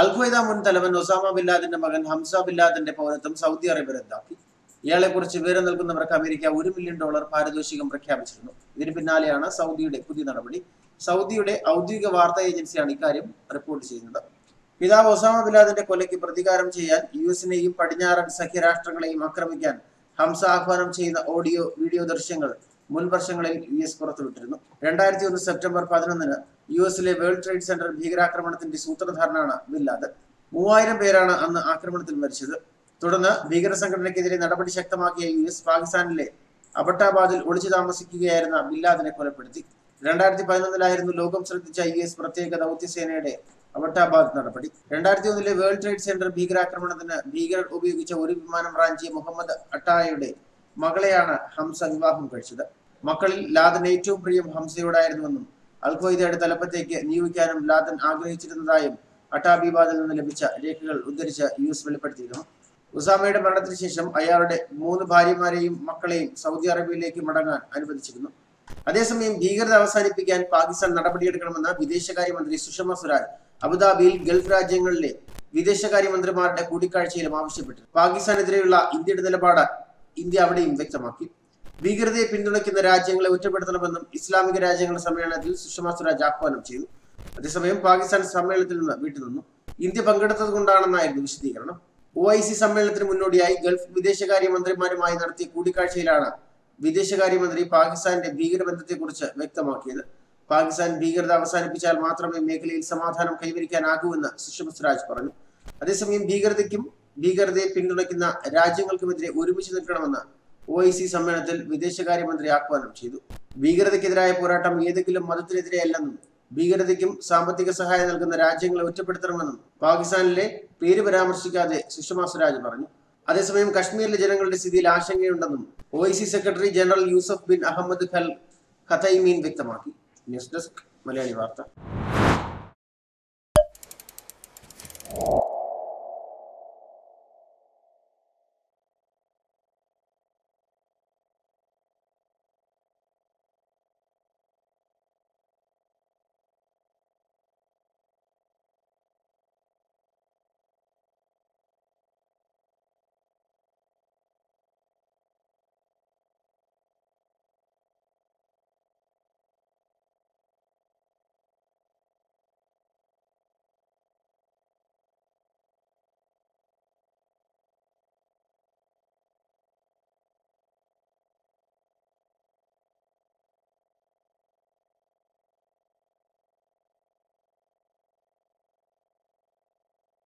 അൽഖ്വയ്ദ മുൻ തലവൻ ഒസാമ ബില്ലാദിന്റെ മകൻ ഹംസ ബില്ലാദിന്റെ പൗരത്വം സൗദി അറേബ്യ റദ്ദാക്കി. ഇയാളെ കുറിച്ച് വിവരം നൽകുന്നവർക്ക് അമേരിക്ക ഒരു മില്യൺ ഡോളർ പാരിതോഷികം പ്രഖ്യാപിച്ചിരുന്നു. ഇതിന് പിന്നാലെയാണ് സൗദിയുടെ പുതിയ നടപടി. സൗദിയുടെ ഔദ്യോഗിക വാർത്താ ഏജൻസിയാണ് ഇക്കാര്യം റിപ്പോർട്ട് ചെയ്യുന്നത്. പിതാവ് ഒസാമ ബില്ലാദിന്റെ കൊലയ്ക്ക് പ്രതികാരം ചെയ്യാൻ യു എസിനെയും പടിഞ്ഞാറൻ സഖ്യരാഷ്ട്രങ്ങളെയും ആക്രമിക്കാൻ ഹംസ ആഹ്വാനം ചെയ്യുന്ന ഓഡിയോ വീഡിയോ ദൃശ്യങ്ങൾ മുൻ വർഷങ്ങളിൽ യു എസ് പുറത്തുവിട്ടിരുന്നു. രണ്ടായിരത്തി ഒന്ന് സെപ്റ്റംബർ പതിനൊന്നിന് യു എസിലെ വേൾഡ് ട്രേഡ് സെന്റർ ഭീകരാക്രമണത്തിന്റെ സൂത്രധാരനാണ് ബില്ലാദ് മൂവായിരം പേരാണ് അന്ന് ആക്രമണത്തിൽ മരിച്ചത്. തുടർന്ന് ഭീകര സംഘടനയ്ക്കെതിരെ നടപടി ശക്തമാക്കിയ യു എസ് പാകിസ്ഥാനിലെ അബട്ടാബാദിൽ ഒളിച്ചു താമസിക്കുകയായിരുന്ന ബില്ലാദിനെ കൊലപ്പെടുത്തി. രണ്ടായിരത്തി പതിനൊന്നിലായിരുന്നു ലോകം ശ്രദ്ധിച്ച യു എസ് പ്രത്യേക ദൗത്യസേനയുടെ അബട്ടാബാദ് നടപടി. രണ്ടായിരത്തി ഒന്നിലെ വേൾഡ് ട്രേഡ് സെന്റർ ഭീകരാക്രമണത്തിന് ഭീകരർ ഉപയോഗിച്ച ഒരു വിമാനം റാഞ്ചിയ മുഹമ്മദ് അട്ടായയുടെ മകളെയാണ് ഹംസ വിവാഹം കഴിച്ചത്. മക്കളിൽ ലാദൻ ഏറ്റവും പ്രിയം ഹംസയോടായിരുന്നുവെന്നും അൽഖ്വയ്ദയുടെ തലപ്പത്തേക്ക് നിയോഗിക്കാനും ലാദൻ ആഗ്രഹിച്ചിരുന്നതായും അട്ടാബിബാദിൽ നിന്ന് ലഭിച്ച രേഖകൾ ഉദ്ധരിച്ച് യു എസ് വെളിപ്പെടുത്തിയിരുന്നു. ഉസാമയുടെ മരണത്തിന് ശേഷം അയാളുടെ മൂന്ന് ഭാര്യമാരെയും മക്കളെയും സൗദി അറേബ്യയിലേക്ക് മടങ്ങാൻ അനുവദിച്ചിരുന്നു. അതേസമയം ഭീകരത അവസാനിപ്പിക്കാൻ പാകിസ്ഥാൻ നടപടിയെടുക്കണമെന്ന് വിദേശകാര്യമന്ത്രി സുഷമ സ്വരാജ് അബുദാബിയിൽ ഗൾഫ് രാജ്യങ്ങളിലെ വിദേശകാര്യമന്ത്രിമാരുടെ കൂടിക്കാഴ്ചയിലും ആവശ്യപ്പെട്ടു. പാകിസ്ഥാനെതിരെയുള്ള ഇന്ത്യയുടെ നിലപാട് ഇന്ത്യ അവിടെയും വ്യക്തമാക്കി ഭീകരതയെ പിന്തുണയ്ക്കുന്ന രാജ്യങ്ങളെ ഒറ്റപ്പെടുത്തണമെന്നും ഇസ്ലാമിക രാജ്യങ്ങളുടെ സമ്മേളനത്തിൽ സുഷമ സ്വരാജ് ആഹ്വാനം ചെയ്തു. അതേസമയം പാകിസ്ഥാൻ സമ്മേളനത്തിൽ നിന്ന് വീട്ടിൽ നിന്നു. ഇന്ത്യ പങ്കെടുത്തത് കൊണ്ടാണെന്നായിരുന്നു വിശദീകരണം. ഒ ഐ സി സമ്മേളനത്തിന് മുന്നോടിയായി ഗൾഫ് വിദേശകാര്യമന്ത്രിമാരുമായി നടത്തിയ കൂടിക്കാഴ്ചയിലാണ് വിദേശകാര്യമന്ത്രി പാകിസ്ഥാന്റെ ഭീകരബന്ധത്തെക്കുറിച്ച് വ്യക്തമാക്കിയത്. പാകിസ്ഥാൻ ഭീകരത അവസാനിപ്പിച്ചാൽ മാത്രമേ മേഖലയിൽ സമാധാനം കൈവരിക്കാനാകൂവെന്ന് സുഷമ സ്വരാജ് പറഞ്ഞു. അതേസമയം ഭീകരതയ്ക്കും ഭീകരതയെ പിന്തുണയ്ക്കുന്ന രാജ്യങ്ങൾക്കുമെതിരെ ഒരുമിച്ച് നിൽക്കണമെന്ന് ഒ ഐ സി സമ്മേളനത്തിൽ വിദേശകാര്യമന്ത്രി ആഹ്വാനം ചെയ്തു. ഭീകരതയ്ക്കെതിരായ പോരാട്ടം ഏതെങ്കിലും മതത്തിനെതിരെയല്ലെന്നും ഭീകരതയ്ക്കും സാമ്പത്തിക സഹായം നൽകുന്ന രാജ്യങ്ങളെ ഒറ്റപ്പെടുത്തണമെന്നും പാകിസ്ഥാനിലെ പേര് പരാമർശിക്കാതെ സുഷമ സ്വരാജ് പറഞ്ഞു. അതേസമയം കശ്മീരിലെ ജനങ്ങളുടെ സ്ഥിതിയിൽ ആശങ്കയുണ്ടെന്നും O I C secretary general Yusuf bin Ahmed ഖൽ ഖത്തൈമീൻ വ്യക്തമാക്കി. ന്യൂസ് ഡെസ്ക് മലയാളി വാർത്ത.